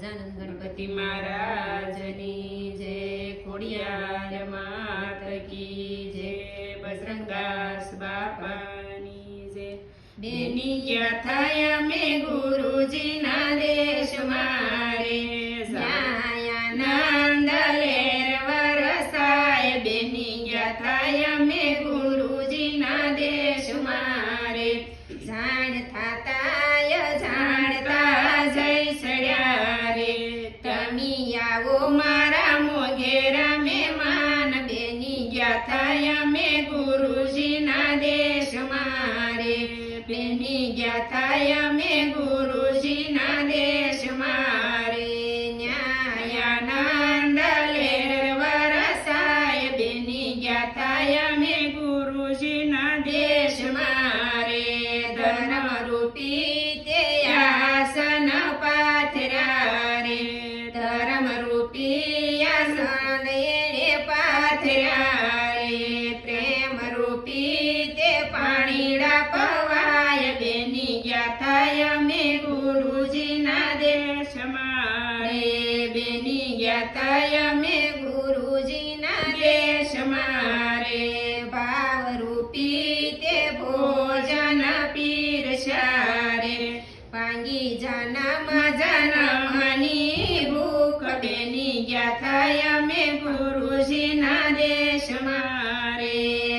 ગજાનંદ ગણપતિ મહારાજની જય ખોડિયાર માત કી જય બજરંગદાસ બાપાની જય બેની ગયા થાય અમે ગુરુજીના દેશ મારે. બેની ગયા ગુરુજીના દેશ મારે. જાણતા તાય આવો મારા મોઘેરા મહેમાન, બેની ગયા થાય અમે ગુરુજીના દેશ મારે. બેની ગયા થાય અમે ગુરુજીના દેશ રે અમે ગુરુજીના દેશમાં રે ભાવ રૂપી તે ભોજન પીરસારે પાંગી જનમ જનમની ભૂખ બેની ગયા થાય અમે ગુરુજીના દેશમાં રે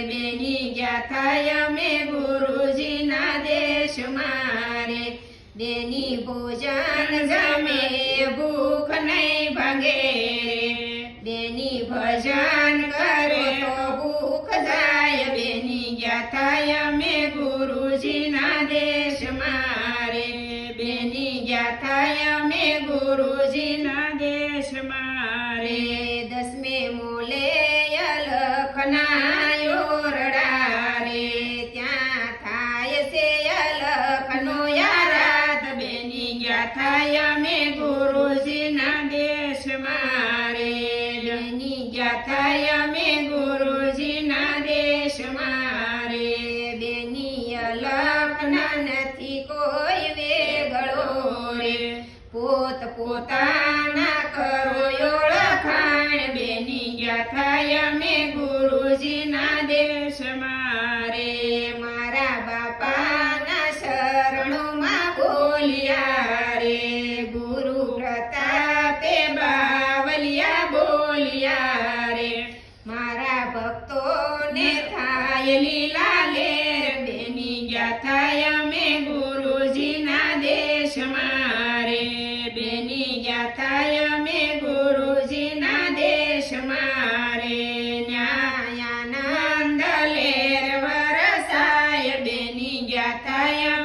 બેની ગયા થાય અમે ગુરુજીના દેશમાં રે બેની ભોજન જમે ભૂખ નહીં ભાંગે. દેની ભજન કરો. તો ભૂખ જાય. બેની ગયા થાય અમે ગુરુજીના દેશ મારે. બેની ગયા થાય અમે ગુરુજીના દેશ મારે. દસમે મોલે અલખના અમે ગુરુજીના દેશ મારે. બેની ગયા થાય અમે ગુરુજીના દેશ મારે. બેની અલખના નથી કોઈ વેગળો રે. પોત પોતાના કરો ઓળખાણ. બેની ગયા થાય અમે ગુરુજીના દેશમાં ગુરુ તે બાવલિયા બોલિયા રે. મારા ભક્તોને થાય લીલા લેર, બેની ગયા થાય અમે ગુરુજીના દેશમાં રે. બેની ગયા થાય અમે ગુરુજીના દેશમાં રે. ન્યાયાનંદ લેર વરસાય, બેની ગયા થાય